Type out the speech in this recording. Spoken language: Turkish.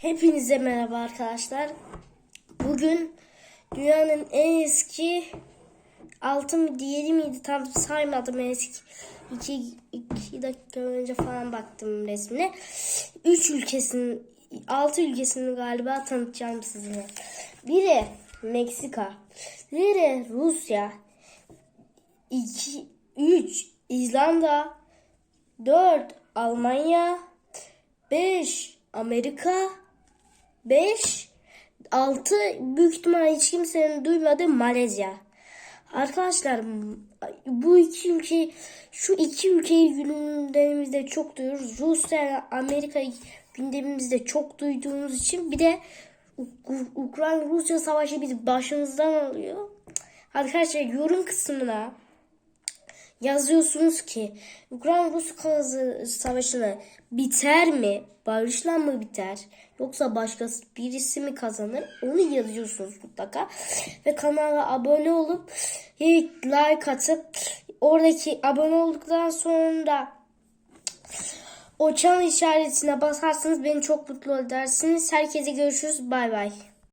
Hepinize merhaba arkadaşlar. Bugün dünyanın en eski altı mıydı yedi miydi tam saymadım eski. İki, iki dakika önce falan baktım resmine. Üç ülkesinin altı ülkesini galiba tanıtacağım size. Biri Meksika. Biri Rusya. 2 3 İzlanda. 4 Almanya. 5 Amerika. 5 6 büyük ihtimal hiç kimsenin duymadığı Malezya. Arkadaşlar bu iki ülke şu iki ülkeyi gündemimizde çok duyuyoruz. Rusya ile Amerika gündemimizde çok duyduğumuz için bir de Uk- Ukrayna Rusya savaşı bizi başımızdan alıyor. Arkadaşlar yorum kısmına yazıyorsunuz ki Ukrayna Rus kazı- savaşını biter mi? Barışla mı biter? Yoksa başkası birisi mi kazanır? Onu yazıyorsunuz mutlaka. Ve kanala abone olup ilk like atıp oradaki abone olduktan sonra o çan işaretine basarsanız beni çok mutlu edersiniz. Herkese görüşürüz. Bay bay.